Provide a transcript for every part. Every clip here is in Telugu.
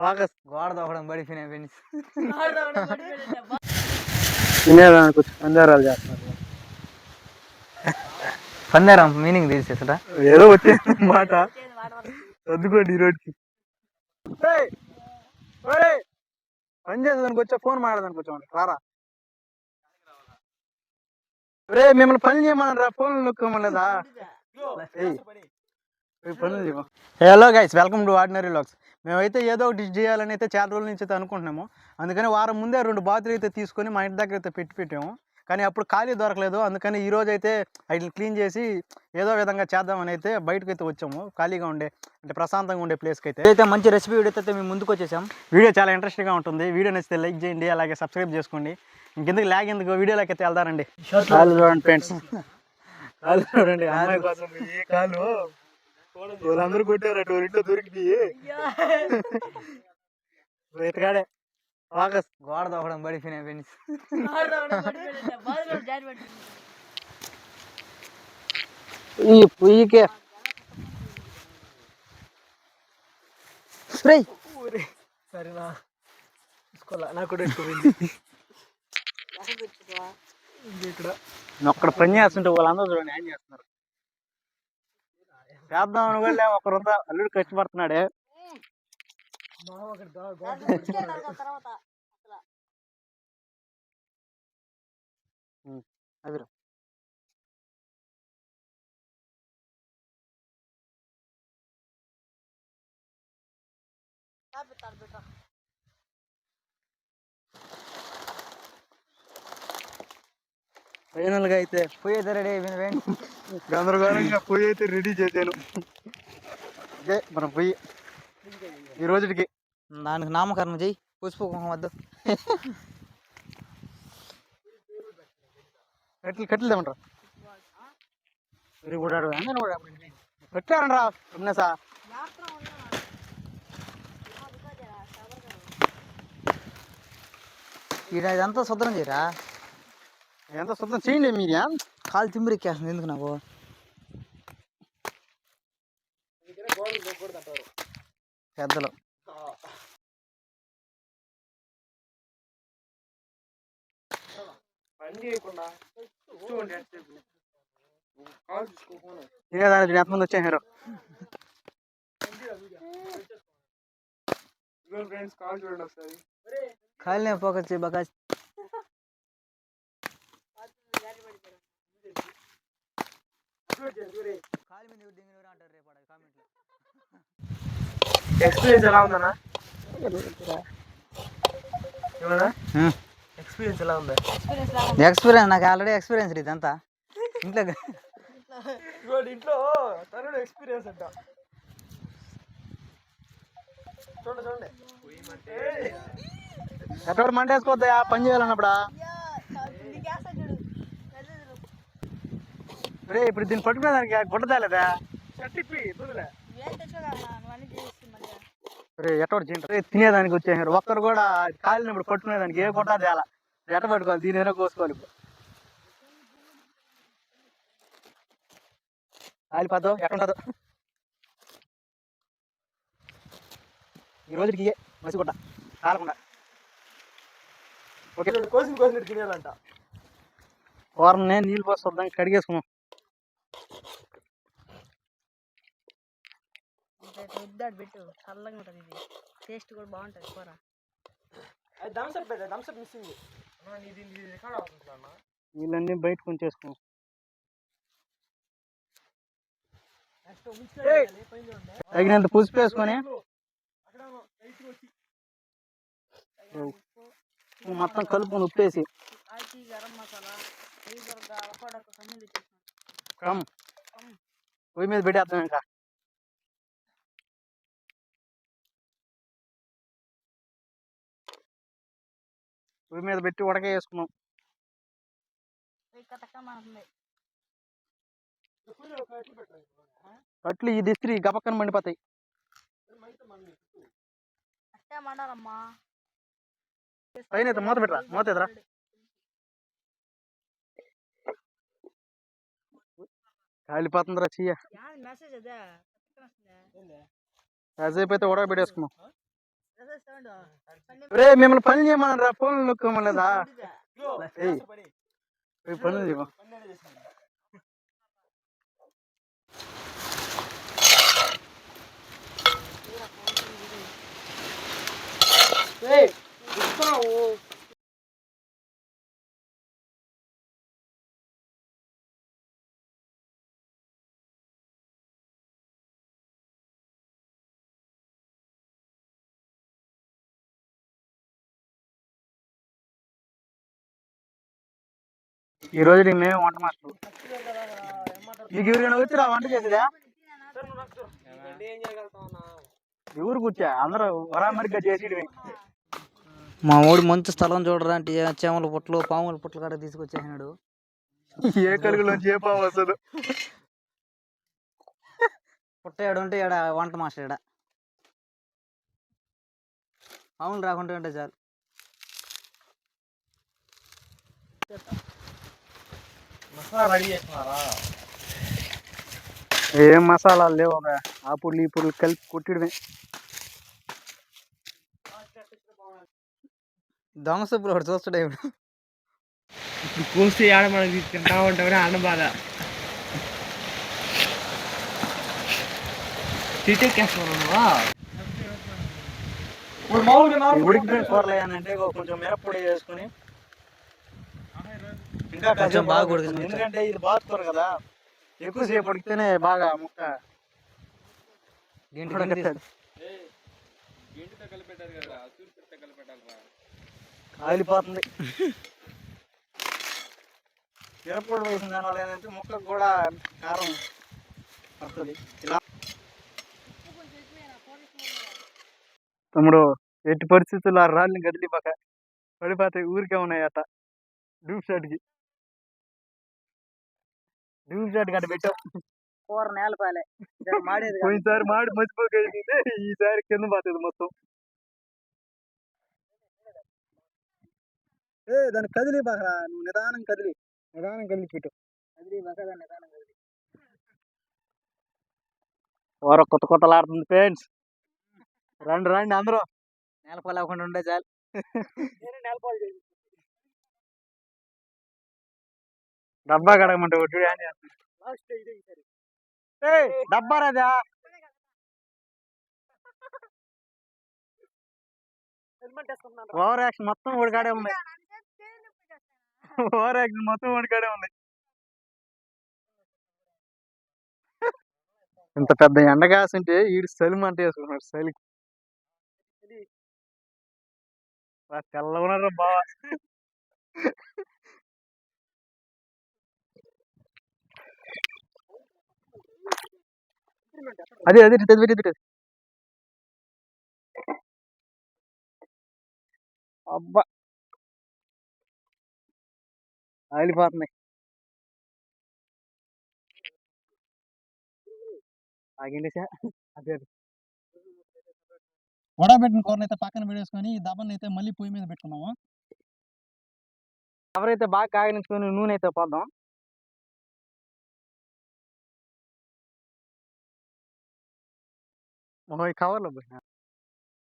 గోడ దోకడం పడిపోయినాయి ఫ్రెండ్స్ తినేదానికి వచ్చి పందారాలు చేస్తున్నారు. పందేరం మీనింగ్ తెలిసేసరా ఏదో వచ్చే మాట. చదువుకోండి పని చేసేదానికి వచ్చా ఫోన్ మాట్లాడదానికి వచ్చామండి రారా? రే మిమ్మల్ని పని చేయమన్నారా ఫోన్ నొక్కమలేదా పనులు చేయమా? Hello guys welcome to ordinary lux మేమైతే ఏదో ఒకటి డిష్ చేయాలని అయితే చాలా రోజుల నుంచి అయితే అనుకుంటున్నాము. అందుకని వారం ముందే రెండు బాతులు అయితే తీసుకొని మా ఇంటి దగ్గర అయితే పెట్టి పెట్టాము. కానీ అప్పుడు ఖాళీ దొరకలేదు. అందుకని ఈ రోజు అయితే వాటిని క్లీన్ చేసి ఏదో విధంగా చేద్దామని అయితే బయటకు అయితే వచ్చాము. ఖాళీగా ఉండే అంటే ప్రశాంతంగా ఉండే ప్లేస్కి అయితే. అయితే మంచి రెసిపీ వీడియో అయితే మేము ముందుకు వచ్చేసాం. వీడియో చాలా ఇంట్రెస్టింగ్గా ఉంటుంది. వీడియో నచ్చితే లైక్ చేయండి అలాగే సబ్స్క్రైబ్ చేసుకోండి. ఇంకెందుకు లాగ్ ఎందుకు? వీడియోలోకి అయితే వెళ్దారండి ఫ్రెండ్స్ చూడండి అమ్మాయి కోసం ఏ కాలు. వాళ్ళందరూ కొట్టారు అటు ఇంట్లో దొరికింది ఇతగాడే బాగా గోడ దోకడం పడిపోయినాయి ఫ్రెండ్స్. ఈ పొయ్యికే. స్ప్రే సరేనా తీసుకోవాలా? నాకు కూడా ఇక్కడ ఒక్కడ పని చేస్తుంటే వాళ్ళందరూ చూడండి ఏం చేస్తున్నారు? చేద్దాం అని కూడా ఒకరంతా అల్లుడు కష్టపడుతున్నాడే అదిరా ఫైనల్గా అయితే పోయి అయితే రెడీ అయిపోయింది ఫ్రెండ్స్ గందరగోళంగా పొయ్యి అయితే రెడీ చేశాను. అదే మన పొయ్యి. ఈ రోజుకి దానికి నామకరణం చెయ్యి. పసుపు వద్దు. కట్టెలు కట్టెలు తెమంటారా పెట్టారండ్రా ఉన్నసా ఈడ ఇదంతా శుభ్రం చేయరా? ఎంత శుద్ధం చేయండి మీరా కాలు తిమ్మిరెక్కేస్తుంది ఎందుకు నాకు? పెద్దలు. తినేదానికి ఎంతమంది వచ్చారు కాలునే ఫోకస్ చేయి బాగా కాలు మీద ఎవరు దిగినవరు అంటారు రేపు ఆడ కామెంట్లో ఎక్స్పీరియన్స్ ఎలా ఉందన్నా ఎక్స్పీరియన్స్ ఎలా ఉందా ఎక్స్పీరియన్స్ నాకు ఆల్రెడీ ఎక్స్పీరియన్స్ ఇదంతా. ఇంట్లో ఇంట్లో ఎక్స్పీరియన్స్ అంట చూడండి చూడండి ఎక్కడ మంట వేసుకోవద్దా? పని చేయాలన్నప్పుడా? రే ఇప్పుడు దీన్ని పట్టుకునే దానికి గుడ్డ తేలేదా? రే ఎట్టోడు చేయండి. రే తినేదానికి వచ్చేసారు ఒక్కరు కూడా కాలినప్పుడు పట్టుకునేదానికి ఏ గుడ్డ తేలా. ఎట్ట పట్టుకోవాలి? దీని ఏదో కోసుకోవాలి ఇప్పుడు. కాలిపోతావు ఎట్టుంటుందో ఈ రోజుకి ఇయ్యే మసిగుడ్డ. కాలకుండా ఓకే కోసిన కోసిన తినేదంట కూరని నీళ్ళు పోసి వద్దాం కడిగేసుకున్నాం రుద్దాడు పెట్టు. చల్లగా ఉంటుంది ఇది. టేస్ట్ కూడా బాగుంటుంది. కూర. నీళ్ళన్నీ బయట కొంచేసుకున్నాం తగినంత పులుసు వేసుకొని. మొత్తం కలుపుకొని ఉప్పేసి. కమ్. పొయ్యి మీద పెట్టేద్దాం ఇంకా. పొయ్యి మీద పెట్టి ఉడక వేసుకున్నాం కట్లు ఈ దిస్త్రీ గపక్కన మండిపోతాయి. పైన మూత పెట్టరా? మూత ఎదురా కాలిపోతుందిరా చెయ్య కాసేపు అయితే ఉడక పెట్టేసుకున్నాం రే మిమ్మల్ని పని చేయమన్నారా ఫోన్ నొక్కమలేదా పనులు చేయమా? ఈ రోజు నేను మేము వంట మాస్టర్. నీకు ఎవరికైనా వచ్చిరా వంట చేసేదా? ఎవరు కూర్చా అందరూ వరామరిగ్గా చేసి మా ఊడి మంచి స్థలం చూడరా అంటే ఏ చేమల పుట్లు పాముల పుట్లు కాడ తీసుకొచ్చేసినాడు. ఏ కలుగులో చేపావు అసలు పుట్ట ఉంటే ఈడ వంట మాస్టర్ ఈడ. పాములు రాకుండా ఉంటే చాలు. ఏం మసాలాలు లేవు ఒక ఆ పుల్లు ఈ పుల్లు కలిపి కొట్టిడమే. దొంగ సూపులు ఒకటి చూస్తాడే ఇప్పుడు? ఇప్పుడు కోసి ఆడ మనకి తింటా ఉంటామని అన్న బాధ. ఉడికిపోయిన కూరలు అంటే కొంచెం మిరప్పొడి వేసుకుని ఇంకా కొంచెం బాగా ఉడికింది. ఎందుకంటే ఇది బాతుకూర కదా. ఎక్కువసేపు ఉడికితేనే బాగా ముక్క తీసుకో. కాలిపోతుంది. మిరప్పొడి వేసిన దానివల్ల ఏంటంటే ముక్కకు కూడా కారం పడుతుంది. ఇలా. తమ్ముడు ఎట్టి పరిస్థితుల్లో ఆ రాళ్ళని కదిలిపాక పడిపోతాయి ఊరికే ఉన్నాయి అట్ట డూప్ షాట్కి డూప్ షాట్ గట్ట పెట్టావు కూర నేల పాలే. జర మాడేది. పోయినసారి మాడి మర్చిపోయింది ఈసారి కింద పోతుంది మొత్తం. ఏ దాన్ని కదిలి బాగా నువ్వు నిదానం కదిలి. నిదానం కదిలి పెట్టు. అది బసగా నిదానంగా అది. కూర కొత్త కొత్తలాడుతుంది ఫ్రెండ్స్. రండి రండి అందరూ. నేల పాలు అవ్వకుండా ఉంటే చాలు. డబ్బా కడగమంటే ఏయ్, డబ్బా రాదా? ఓవర్ యాక్షన్ మొత్తం ఉడికాడే ఉంది. ఓవర్ యాక్షన్ మొత్తం ఉడికాడే ఉంది. ఇంత పెద్ద ఎండ కాసింటే ఈడు సలిమ అంటే వేసుకున్నాడు సలి. తెల్ల ఉన్నారు బావా. అదే అదే ఇటు ఇటు ఇటు. అబ్బా! ఆగిలిపోతున్నాయి ఆగింది సార్ అదే అదే. వడబెట్టిన కూరని అయితే పక్కన పెట్టేసుకొని దబ్బని అయితే మళ్ళీ పొయ్యి మీద పెట్టుకున్నాము ఎవరైతే బాగా కాగనించుకొని నూనె అయితే పోద్దాం. ఈ కవర్లో పోయినా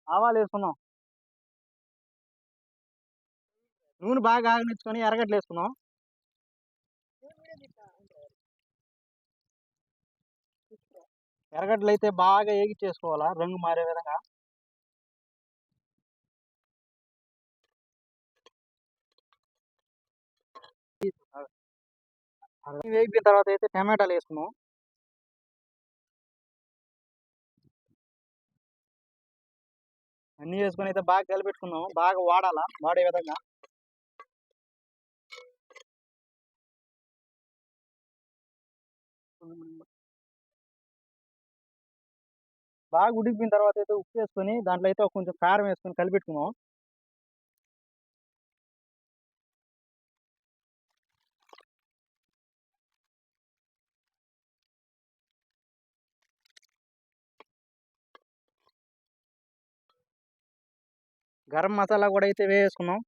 ఆవాలు వేసుకున్నాం. నూనె బాగా ఆగనిచ్చుకొని ఎరగట్లు వేసుకున్నాం. ఎరగడ్డలు అయితే బాగా ఏగిచ్చేసుకోవాలా? రంగు మారే విధంగా. వేగిన తర్వాత అయితే టమాటాలు వేసుకున్నాం. అన్ని వేసుకొని అయితే బాగా కలిపెట్టుకున్నాం బాగా వాడాలా? వాడే విధంగా? బాగా ఉడికిపోయిన తర్వాత అయితే ఉప్పు వేసుకొని దాంట్లో అయితే కొంచెం కారం వేసుకొని కలిపెట్టుకున్నాం గరం మసాలా కూడా అయితే వేసుకున్నాం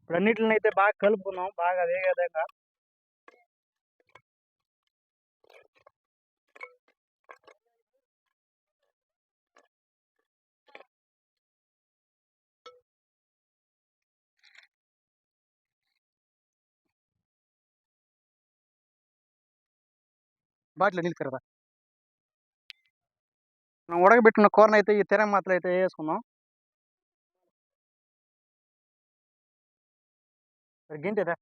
ఇప్పుడు అన్నిటిని అయితే బాగా కలుపుకున్నాం బాగా వేగేదాకా బాటిలో నిలికరదా మనం ఉడకబెట్టిన కూరను అయితే ఈ తెరం మాత్రం అయితే వేసుకుందాం గింటేదా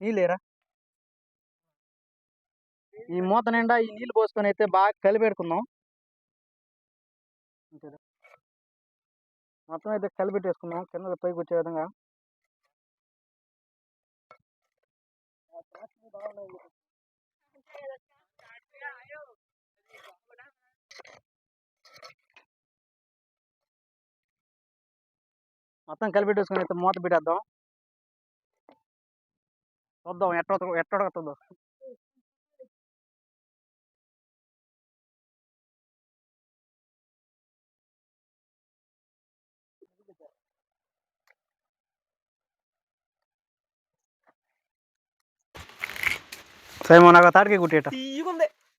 నీళ్ళేరా? ఈ మూత నిండా ఈ నీళ్ళు పోసుకొని అయితే బాగా కలిపెడుకుందాం మొత్తం అయితే కలిపెట్టేసుకుందాం కింద పైకి వచ్చే విధంగా. మొత్తం కలిపెట్టేసుకొని అయితే మూత పెట్టేద్దాం. చూద్దాం ఎట్ట ఎట్టొడుగుతుందో సరే నాకు తాటికి కుట్టేట.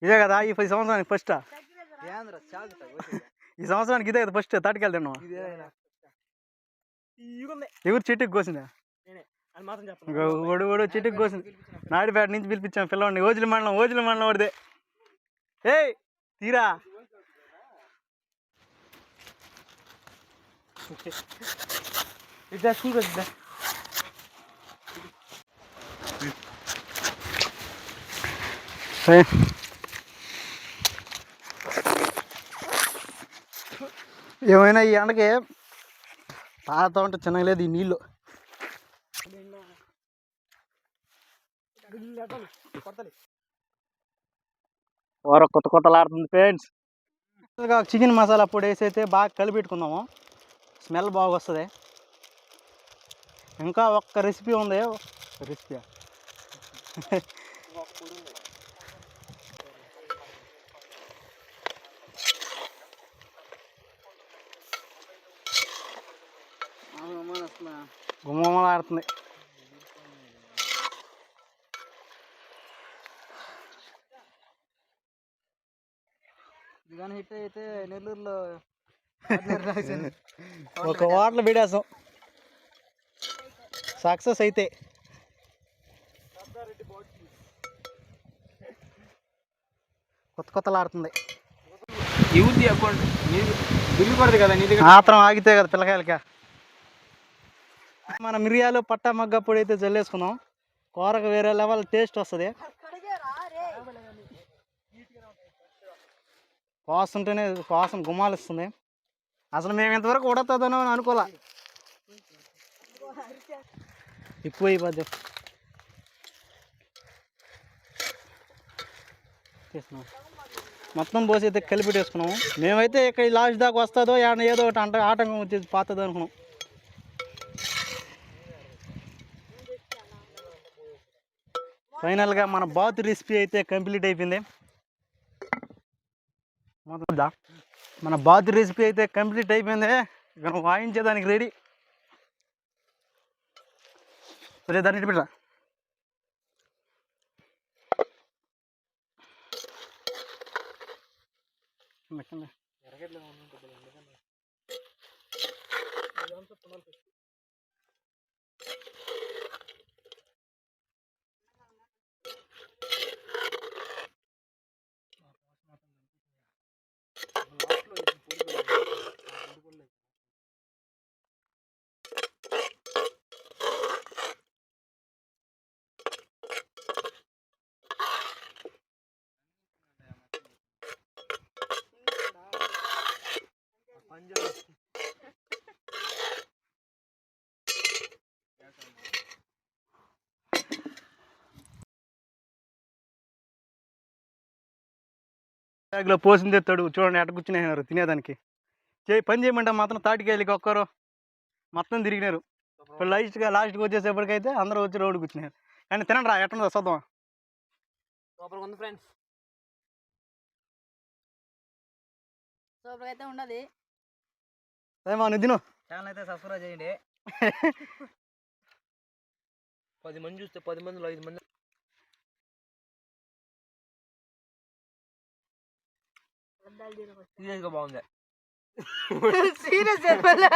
ఇదే కదా ఈ పది సంవత్సరానికి ఫస్ట్ ఈ సంవత్సరానికి ఇదే కదా ఫస్ట్ తాటికి వెళ్తాను ఎవరు చెట్టుకి కోసిందా? ఒడు ఒడు చెట్టుకి కోసింది. నాయుడుపేట నుంచి పిలిపించాం పిల్లవాడిని. ఓజుల మండలం ఓజుల మండలం వాడిదే. ఏయ్ తీరా. ఇద్దా స్కూల్ ఇద్దా. సరే ఏమైనా ఈ ఎండకి తాగుతా ఉంటే చిన్నగా లేదు ఈ నీళ్ళు. కూర కొత్త కొత్తలాడుతుంది ఫ్రెండ్స్. చికెన్ మసాలా పొడి వేసి అయితే బాగా కలిపెట్టుకుందాము స్మెల్ బాగా వస్తుంది. ఇంకా ఒక్క రెసిపీ ఉంది. రెసిపీ గుమ్మలాడుతుంది కానీ హిట్ అయితే నెల్లూరులో ఒక వాటర్లో పెడేస్తాం సక్సెస్ అయితే. కొత్త కొత్తలాడుతుంది ఎవరిది అకౌంట్ నీది బిల్లు పడదు కదా మాత్రం ఆగితే కదా పిల్లకాయలకి. మన మిరియాలు పట్టా మగ్గ పొడి అయితే జల్లేసుకున్నాం కూరకు వేరే లెవెల్ టేస్ట్ వస్తుంది. కోసంటేనే కోసం గుమ్మాలు ఇస్తుంది అసలు మేము ఇంతవరకు ఉడతాదనో అని అనుకోలే. ఎక్కువ అయిపోద్ది తీస్తున్నాం మొత్తం పోసి అయితే కలిపి వేసుకున్నాము మేమైతే ఇక్కడ లాస్ట్ దాకా వస్తుందో ఏదో ఒకటి అంట ఆటంకం వచ్చేసి పాతదో అనుకున్నాం. ఫైనల్గా మన బాత్ రెసిపీ అయితే కంప్లీట్ అయిపోయింది. మొదలుదా? మన బాత్ రెసిపీ అయితే కంప్లీట్ అయిపోయింది. ఇక వాయించేదానికి రెడీ. సరే దాన్ని ఇటు పెట్టరా కింద. బ్యాగ్లో పోసింది ఎత్తాడు చూడండి ఎట్ట కూర్చునేసినారు తినేదానికి. చేయి పని చేయమంటే మాత్రం తాటికాయలకి ఒక్కరు మొత్తం తిరిగినారు. ఇప్పుడు లాస్ట్గా లాస్ట్కి వచ్చేసేపటికైతే అందరూ వచ్చి రోడ్డు కూర్చున్నారు కానీ తినండి రా ఎట్టుందో చూద్దాం. ఉంది ఫ్రెండ్స్. అయితే ఉండదు ఏమో ఛానల్ అయితే సబ్స్క్రైబ్ చేయండి. పది మంది చూస్తే పది మందిలో ఐదు మంది సీరియస్గా బాగుంది. సీరియస్ చెప్పలే?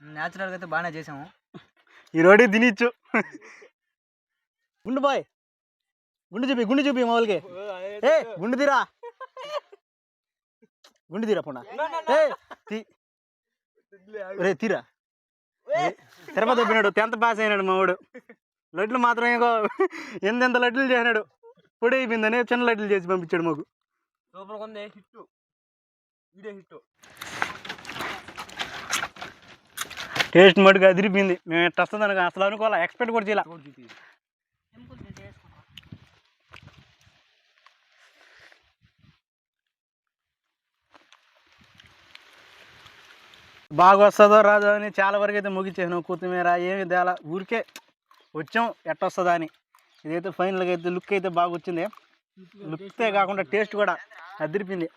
న్యాచురల్గా అయితే బాగానే చేసాము. ఈ రోడ్డు తినిచ్చు. గుండు బాయ్. గుండు చూపి గుండు చూపి మామూలుగా ఏ గుండు తీరా. గుండు తీరా పోనా? రే తీరా. తిరుపతి అయిపోయినాడు టెన్త్ పాస్ అయినాడు మా వాడు లడ్లు మాత్రం ఇంకో ఎంతెంత లడ్లు చేసినాడు. పొడి అయిపోయిందని చిన్న లడ్లు చేసి పంపించాడు మాకు. సూపర్ ఉంది హిట్ వీడియో హిట్ టేస్ట్ మటుకు అదిరిపోయింది. మేము ఎట్ట వస్తుంది అసలు అనుకోవాలా? ఎక్స్పెక్ట్ కూడా చేయాలి. బాగా వస్తుందో రాదో అని చాలా వరకు అయితే ముగించేసాను కొత్తిమీర ఏమి తేలా? ఊరికే వచ్చాం ఎట్ట వస్తుందా అని. ఇదైతే ఫైనల్గా అయితే లుక్ అయితే బాగా వచ్చింది. లుక్తే కాకుండా టేస్ట్ కూడా అదిరిపోయింది.